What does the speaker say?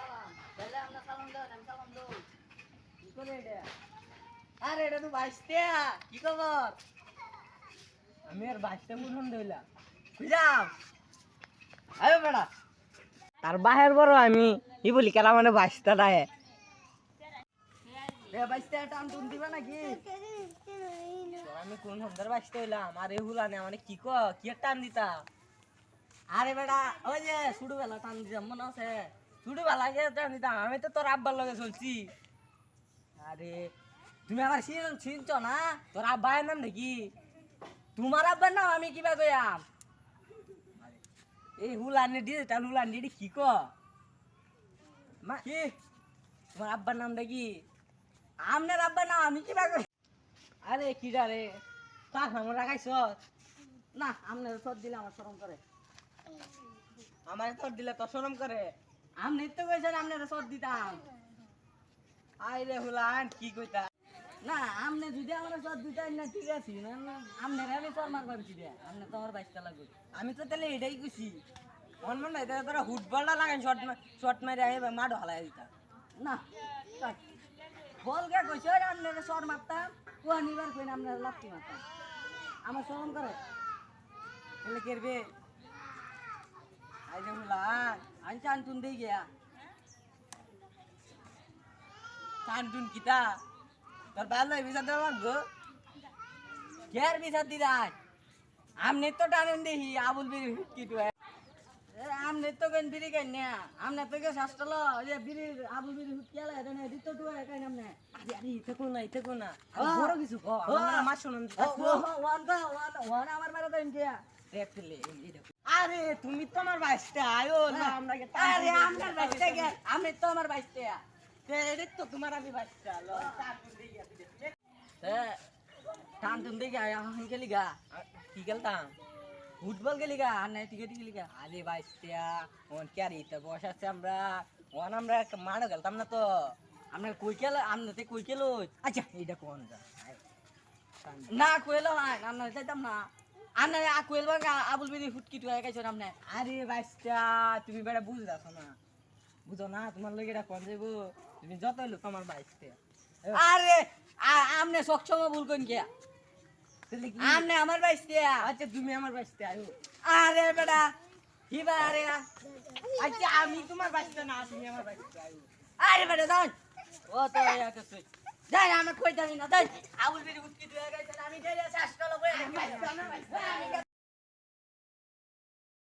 সালাম আমি আরে এটা তো বাইসতে কি খবর আমি আর বাইসতে মুঠন ধইলাম বুঝলাম আয় বেড়া তার বাহের বড় আমি, ই বলি কেনা মানে বাইসটা ডায়ে বাইসতে টান টুন দিবা নাকি? আমি কোন হন্দার বাইসতে হইলাম? আরে হুলানে মানে কি ক কি টান দিতা? আরে বেড়া, ওই যে শুরু বেলা টান দিতাম, মনে আছে? শুডু বেলা কে টান আমি তো তোর আব্বার লগে চলছি। আরে, তুমি আমার চিন, চিনছ না? তোর আব্বার নাম নাকি? তোমার আব্বার নাম আমি কিবা কইয়াম? এই হুলানে তার হুলান কি ক? মা, কি? তোমার আব্বার নাম নাকি? আমনের আব্বার নাম আমি কিবা কই? আরে কি রে? তা আমার রাখাইছ না, আমনের সর দিলে আমার শরম করে। আমার সর দিলে তো শরম করে। আমনি তো কইছেন আমনের সর দিতাম। আই রে হুলান, কি কইতা? না, আমনে যদি আমার সর দিতাম, না, ঠিক আছে, না আমনে আমি সর মারবার কি রে আমনে তো আমার বাইশটা আমি তো তাহলে এটাই কইছি। মন মন নাই, তাহলে তোরা হুটবলটা লাগান শর্ট শর্ট মারি আই মাঠ হালাই দিতা। না। বল গে, কইছ আমনে সর মারতাম, কোয়া নিবার কই না আমনে লাত্তি মারতাম। আমার শরম করে। তাহলে করবে? হুলান আন চান তুন দেই গিয়া। চান তুন কিতা? তোর ভালো বিচার দেওয়া লাগবো কেয়ার বিচার দিদাই আমনে তো টানেন দেখি আবুল বিড়ি কি তুই আমনে তো কেন বিড়ি কেন? না আমনে তো কে শাস্ত্রল যে বিড়ি আবুল বিড়ি হুট কেলা এটা না দিত তুই কেন আমনে আরে আরে, ইতে কোন না, ইতে কোন না। বড় কিছু কো আমার শুনুন ওয়ান কা, ওয়ান ওয়ান আমার মারা দেন কে আরে তুমি তো আমার বাইশটা আয়ো না আমরা আরে আমার বাইশটা কে আমি তো আমার বাইশটা। এটা তো তোমার আমি বাইশটা লো টান তুমি দেখি। আয় গেলি গা। কি গেলতাম? ফুটবল গেলি গা আর নাই টিকে গেলি গা। আরে বাইশটা ওন ক্যারি তো বসে আছে আমরা। ওন আমরা মাঠে গেলতাম না তো। আমরা কই কেল আমরা তে কই কেল আচ্ছা এইটা কোন না কইলো না আমরা যাইতাম না। আন্না আ কইল আবুল বিদি ফুটকি তুই গাইছো আমনে আরে বাইশটা তুমি বেটা বুঝদাছ না বুঝো না তোমার লগে এটা কোন যাইবো? তুমি যত হইল তোমার বাইশটা আরে আমনে সক্ষম ভুল কোন কে? আমনে আমার বাইশটা আচ্ছা তুমি আমার বাইশটা আয়ো। আরে বেটা হিবা আরে আচ্ছা আমি তোমার বাইশটা না তুমি আমার বাইশটা আয়ো। আরে বেটা দাও ও তো ইয়াকে যাই আমার কই জানি না যাই আবুল বিদি